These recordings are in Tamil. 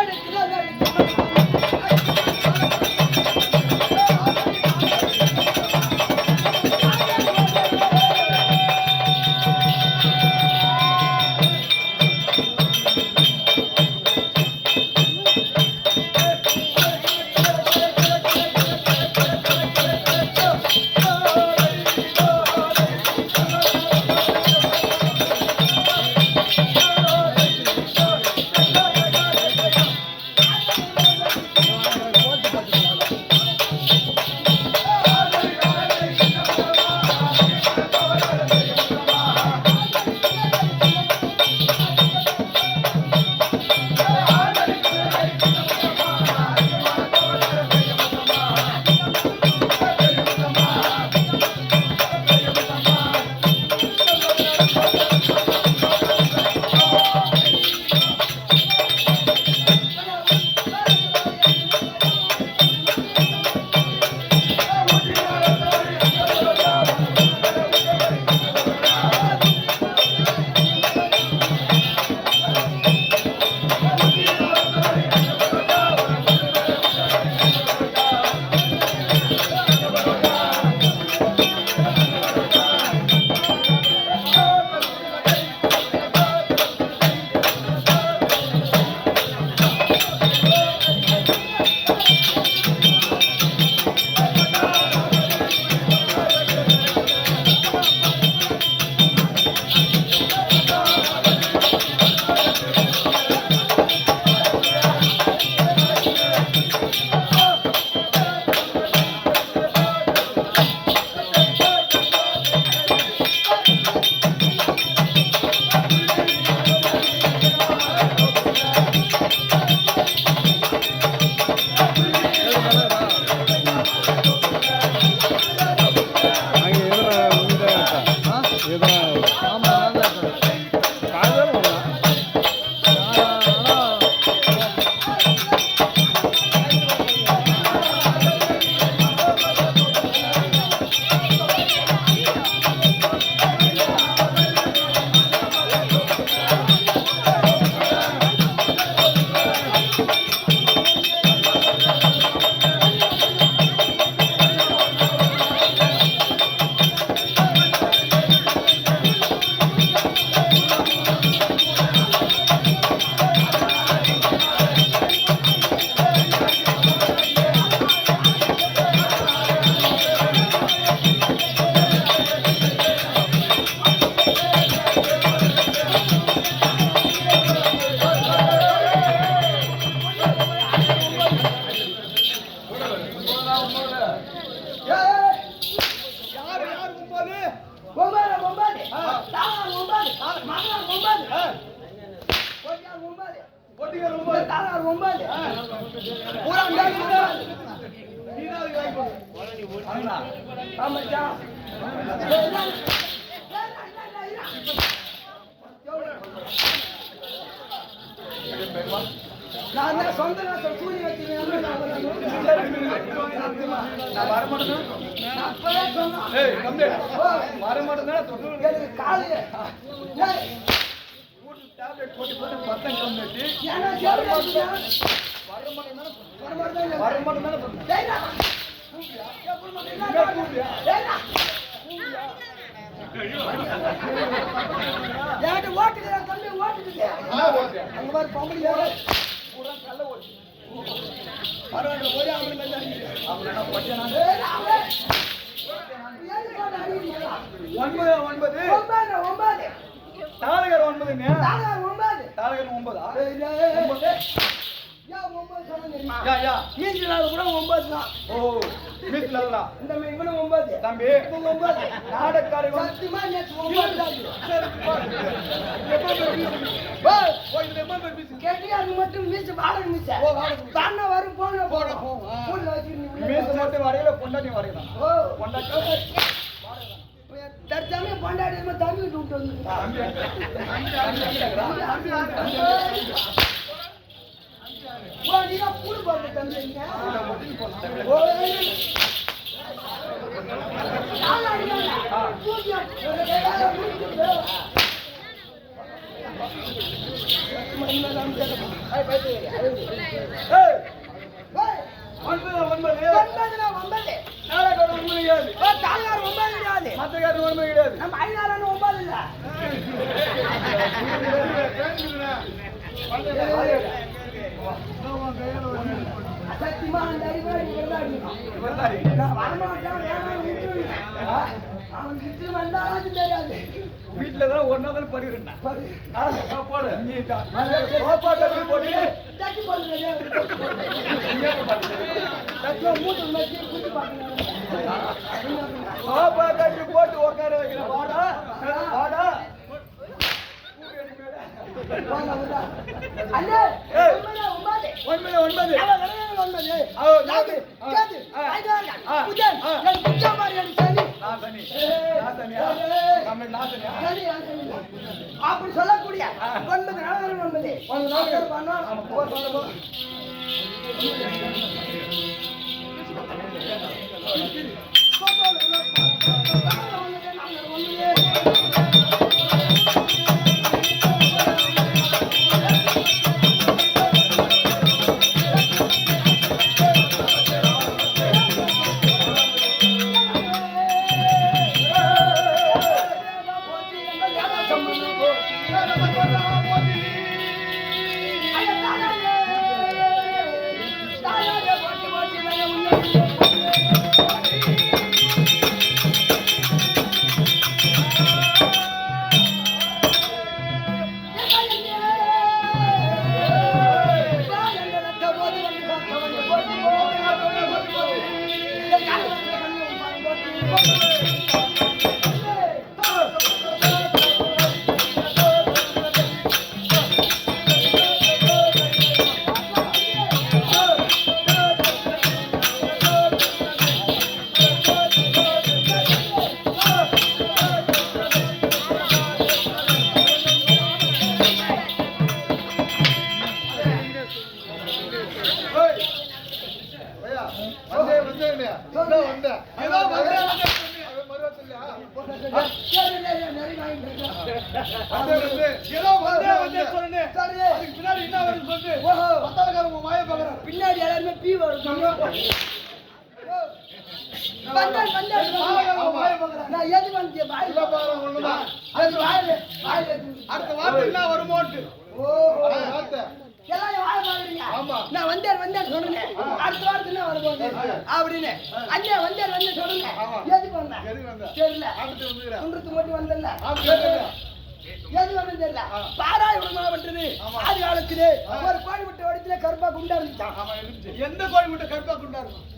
ஆடி ஆடி நான் வர மாட்டேனா? ஏய், கம்பி. வர மாட்டேனா? போட்டு போட்டு பத்தம் வர வர மாட்டேன் வர தம்பி அங்க மாதிரி பொம்பளை ஓடு. ஓட்டு. ஒன்பது. ஒன்பது. ஒன்பது, ஒன்பது. ஒன்பதுங்க ஒன்பதா. நாள் கூட ஒன்பது தான் ஓ அதுதான். இந்த இவனும் ஒன்பது தம்பி ஒன்பது நாடக்காரங்க வந்து சத்தியமா நேற்று ஒன்பது தான்? கேட்டியா அது மட்டும் மீச வாடகை மீச. தானே வரும் போன போன மீசை மட்டும் வரையில பொண்டாட்டி வரையலாம் ஓ பொண்டாட்டி தம்பி விட்டு வந்து ஒன்பது ஒன்பது ஒன்பதுல ஒன்பது. ஒன்பது கிடையாது சத்தியமா அந்த வரமாட்டேன், அவன் கிட்ட வந்தாலும் தெரியாது வீட்டுல தான் ஒரு நாள் படுகிறேன் பாரு. போடு நீ தான் போட்டு தட்டி கட்டி போட்டு உட்கார வாடா வாங்க, வாங்க. அண்ணே. ஒன்பது, ஒன்பது. அப்படி சொல்லக்கூடிய. ஒன்பது நாளும் ஒன்பது ஒன்பது. வந்தேன் சொன்னேன். அதுக்கு பின்னாடி என்ன வருதுன்னு சொல்லு. பத்தாளக்காரன் உன் வாயை பார்க்கறான். பின்னாடி எல்லாருமே பீ வாயை பார்க்கறான். நான் எது வந்து இல்ல வாயில பாரு, ஒண்ணுதான். அது வாயில வாயில அடுத்த வார்த்தை என்ன வருமோன்ட்டு. ஓ அதான் வார்த்தை. நான் வந்தேன் வந்தேன் சொல்றேன் அடுத்த வாரத்துல வரும்போது அப்படின்னு. அண்ணே வந்தேன் சொல்றேன் ஆமா. எதுக்கு வந்தேன் வந்த? தெரியல. மட்டும் வந்தல தெரியல. எது வந்து தெரியல பாராய் விடமாவட்டது ஆதி காலத்திலே ஒரு கோழி முட்டை வடித்துல கருப்பா குண்டா இருந்துச்சான். எந்த கோழி முட்டை கருப்பா கொண்டா இருக்கும்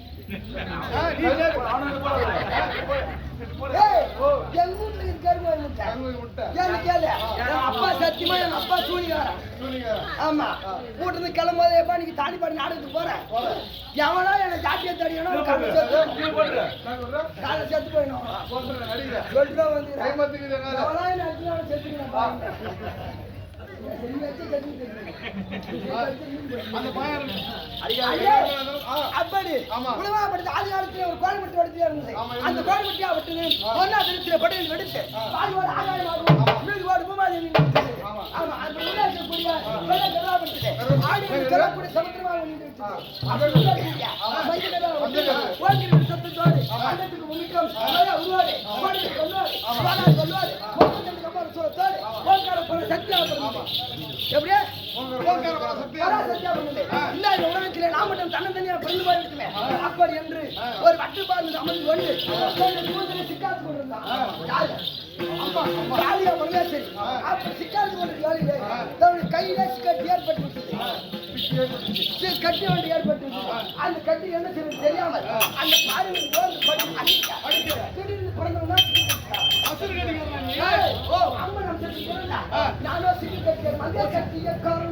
அப்பா சத்தியமா எங்க அப்பா சூனிகாரன். ஆமா வீட்டுல கிளம்பும்போது எப்பா நீங்க தாண்டி பாடி நாடகத்துக்கு போறேன். எவனா என்ன ஜாட்டியை தடிக்கணும் காலை சொல்றேன். சேர்த்து போயிடும் தான் வந்து கைமாத்துக்குது அப்படி ஆமா. உலகப்படுத்த ஆதி காலத்துல ஒரு கோழிமுட்டை வடிச்சு இருந்தது. அந்த கோழிமுட்டியா விட்டது. ஒன்னா திருச்சியில படையில் வெடிச்சு பால்வோடு ஆகாயமாகும் மீதுவோடு பூமாதி நின்றுச்சு. ஆமா. ஆமா அந்த உள்ள இருக்கக்கூடிய வெள்ளை கருவாப்பட்டது ஆடி கருவாப்படி சமுத்திரமாக நின்றுச்சு அப்படி உள்ள இருக்கீங்க. மஞ்சள் கருவா மஞ்சள் கருவா. ஓங்கிருந்த சத்தத்தோடு அண்டத்துக்கு உமிக்கம் மழை உருவாடு எப்படியே ஓங்கார இந்த உலகத்திலே நாம் மட்டும் தன்னந்தனியா பிறந்து போயிருக்குமே. என்று ஒரு வட்டுப்பாடு அமர்ந்து கொண்டு தன்னுடைய கொண்டிருந்தான். கொண்டிருக்க தன்னுடைய சிக்கட்டு ஏற்பட்டு கட்டி ஒன்று ஏற்பட்டு அந்த கட்டி என்ன செய்வது தெரியாமல் அந்த பாரு ஓர்ந்து அம்மா நம்ம செத்து கட்டிய நானோ கட்டிய கட்டிக்கிறேன்.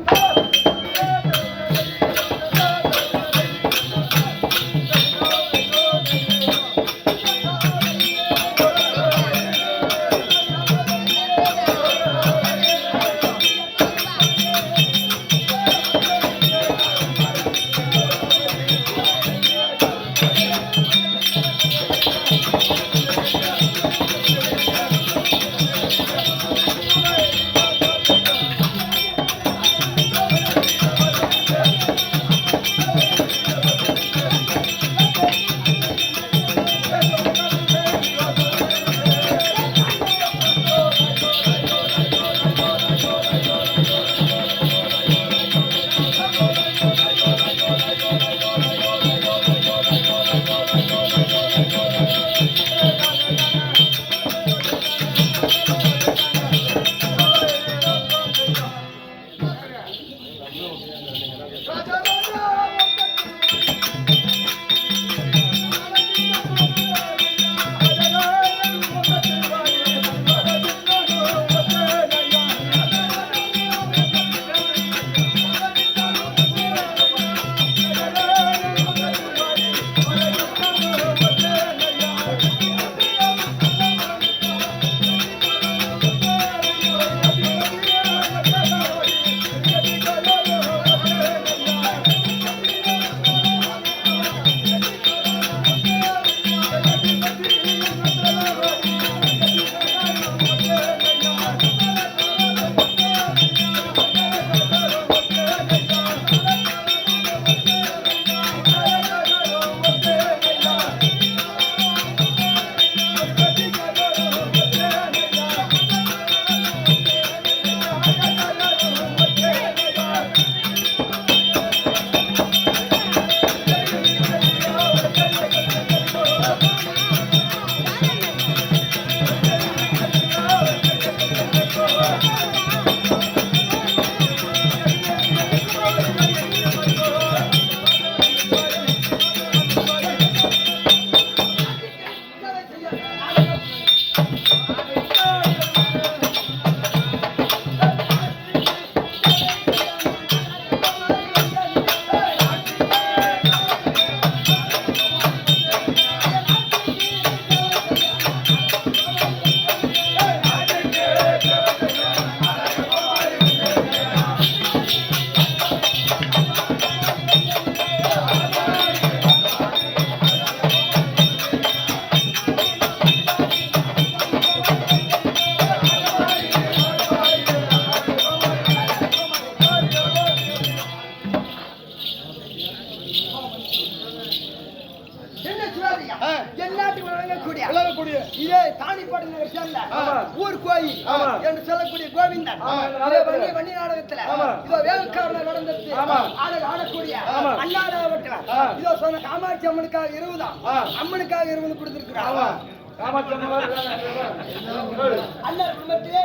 அண்ணா குடும்பத்திலே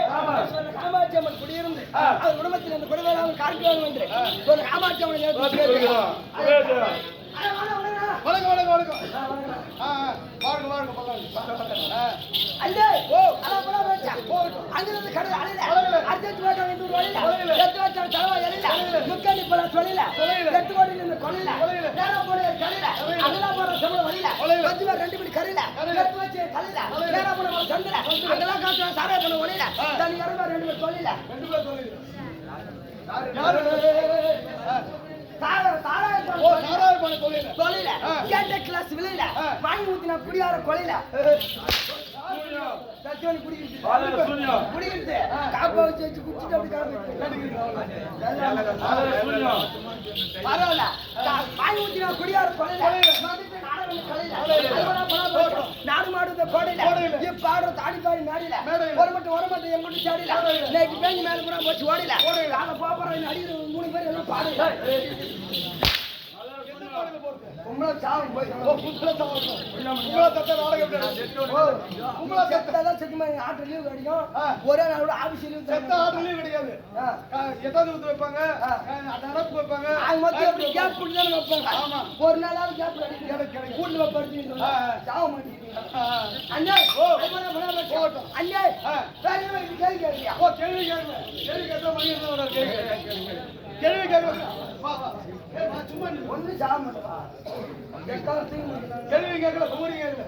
காமாட்சி அம்மன் குடியிருந்து. அந்த குடும்பத்தில் அந்த குடிவேளாமல் காண்பிக்கணும் என்று சொன்ன காமாட்சி அம்மனை. வணக்கம் வணக்கம் வணக்கம் போடா வச்சா. அங்கிருந்து கடல் அலையில. அர்ஜென்ட் வேகம் என்று ஒரு. அலையில. எட்டு வச்சான் தலைவா எழில. முக்கணி போல சொல்லில. எட்டு கோடி நின்னு போன கரையில. தொலையில. அங்கெல்லாம் போற செவல வழியில. பத்து பேர் ரெண்டு மணி கரையில. வச்சு சந்தில. அங்கெல்லாம் பண்ண ஒளியில. ரெண்டு பேர் தொழில. ரெண்டு பேர் தொழில. தொழில. கேட்ட கிளாஸ் விலையில. வாங்கி ஊத்தினா குடியார கொலையில. சூன்யம். குடிக்கிறது. குடிக்கிறது. காப்பா வச்சு வச்சு குடிச்சிட்டு அப்படி பரவாயில்ல. ஊத்தினா கொலையில. நாடு மாடுத கோடையில. இப்ப ஆடுற தாடி பாடி மேடையில. ஒரு மட்டும் ஒரு மட்டும் என் மட்டும் சாடியில மேடையில. நேற்று பேஞ்சு மேல பூரா போச்சு ஓடில. நாங்க போறேன் அடிக்கிற மூணு பேர் எல்லாம் பாடுல. உங்களை சாவும் போய் கும்பல சவாசம். கும்பல சத்த நாடகம் சத்த. செத்தாதான் செத்துமா எங்க ஆட்டு லீவு கிடைக்கும். ஒரே நாளோட ஆபீஸ் லீவு செத்த ஆட்டுலயும் கிடையாது ஆ. ஆ, எட்டாவது ஊத்து வைப்பாங்க நடப்பு மொத்தம் எப்படி கேப் கொடுத்தாலும் வைப்பாங்க ஆமா. ஒரு நாளாவது கேப் கிடைக்கும். கூட்டுல ஆ. சாவ மாட்டேங்கிறீங்க. அண்ணே ஓ. போகட்டும். அண்ணே. வேற கேள்வி கேட்கறியா ஓ, கேள்வி கேட்கல. கேள்வி கேட்டா மணி என்ன வராது? கேள்வி. கேள்வி கேட்கல. வா, வா. ஏய், வா, சும்மா. ஒண்ணு மாட்டேன் கேள்வி கேட்கல, குமரி கேட்கல.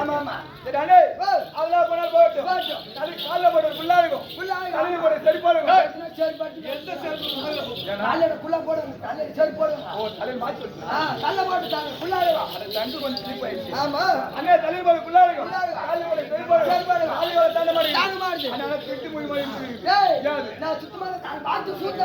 ஆமா அண்ணே. ஓ அதெல்லாம் பாட்டு போட்டு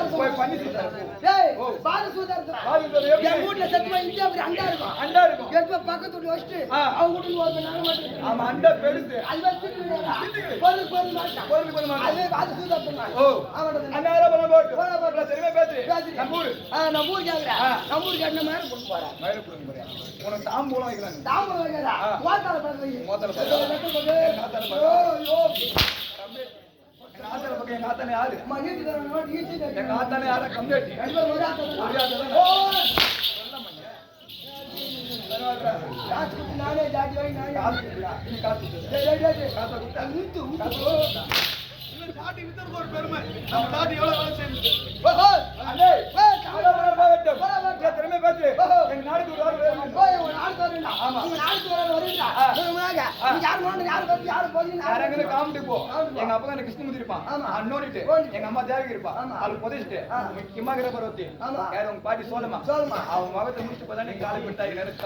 சுத்தமா பண்ணி இங்கே அப்படி அண்டா இருக்கும் அண்டா இருக்கும். பக்கத்து வச்சுட்டு. அவங்க வீட்டுக்கு ஒரு நாள் மட்டும் ஆமா, அண்டா பெருசு. அது வச்சுட்டு பொருள் பொருள் மாட்டான் பொருள் பொருள் மாட்டான். அது அது சூத்தா இருக்கும் ஓ. அவனோட அண்ணா, போகட்டும். போனா போகட்டும். இவ்வளவு தெரியுமா பேசு? நம்ம ஊரு. ஆ, நம்ம ஊர் கேக்குறேன். நம்ம ஊர் கேட்ட மாதிரி கொண்டு போறேன். உனக்கு தாம்பூலம் வைக்கிறாங்க. தாம்பரம் வைக்கிறா. மோத்தால. ஐயோ, ஐயோ. எங்க ஆத்தால பக்கம் எங்க ஆத்தால யாரு? நீட்டு தரணும், நீட்டு தரணும். எங்க ஆத்தால யாரா? ரெண்டு பேரும் ஒரே ஆத்தால. ஓ. நானே ஜாதி வாங்கி நானே பாட்டி வித்தருக்கு ஒரு பெருமை. நம்ம பாட்டி எவ்வளவு வேலை செய்யுது? ஓ, ஓ. அண்ணே, ஏய், அவ்வளவு வேலை பார்க்கட்டும். போடா, போடா. இவ்வளவு திறமையா பேசு. ஓஹோ. எங்க நாட்டுக்கு ஒரு காமெடி போ. எங்க அப்பா எனக்கு கிருஷ்ணமூர்த்தி இருப்பான் நோண்டிட்டு. எங்க அம்மா தேவகி இருப்பா. அவளுக்கு புதைச்சிட்டு ஆ. கிம்மாகிற பருவத்தி. யார் உங்க பாட்டி சோழமா சோழமா. அவன் மகத்தை முடிச்சு பார்த்தா நீ காலை விட்டா எனக்கு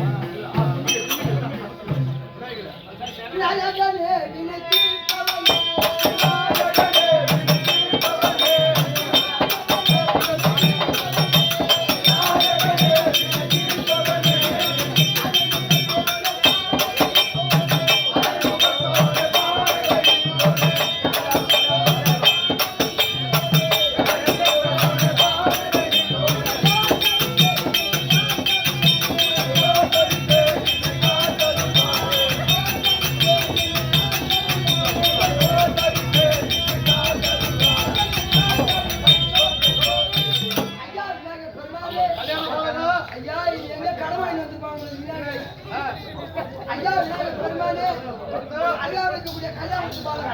ஐயா எங்க கடமை வந்துருப்பாங்க ஐயா விநாயகர் பெருமானே ஐயா வைக்கக்கூடிய கல்யாணத்துக்கு பாருங்க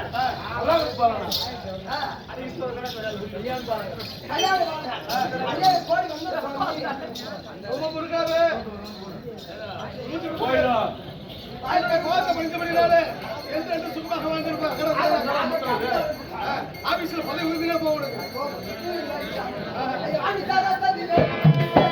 கல்யாணம் கோடி வந்து ரொம்ப முருகாவே. போயிடும் கோத்தை எந்த சுகமாக வாழ்ந்திருப்பாங்க ஆபீஸ்ல பதவி உறுதியா போகணும்.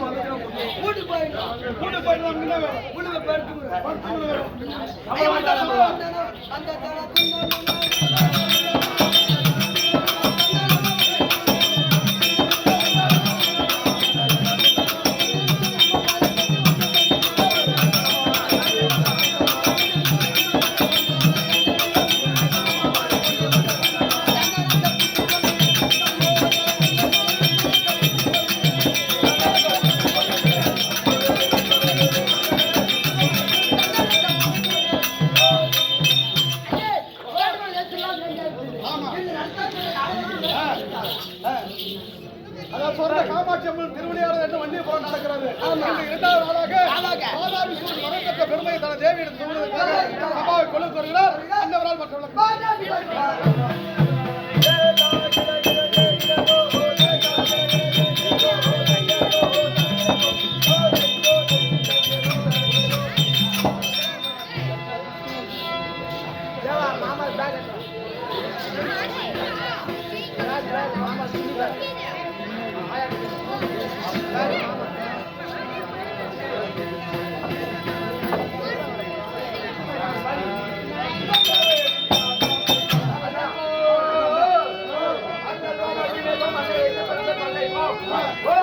கூட்டு போயிடும் கூட்டு போயிட்டு வந்து வேணும் படுத்து அந்த காமாட்சி அம்மன் திருவிளையாடல் என்று வண்டிய புறம் நடக்கிறது. இரண்டாவது நாளாக நாளாக. மாதாவிஸ்வரர் மகத்தக்க பெருமையை தன தேவியிடம் சொல்வதற்காக சபாவை கொண்டு வருகிறார். அன்னவரால் மற்றவர்களுக்கு. Akbar!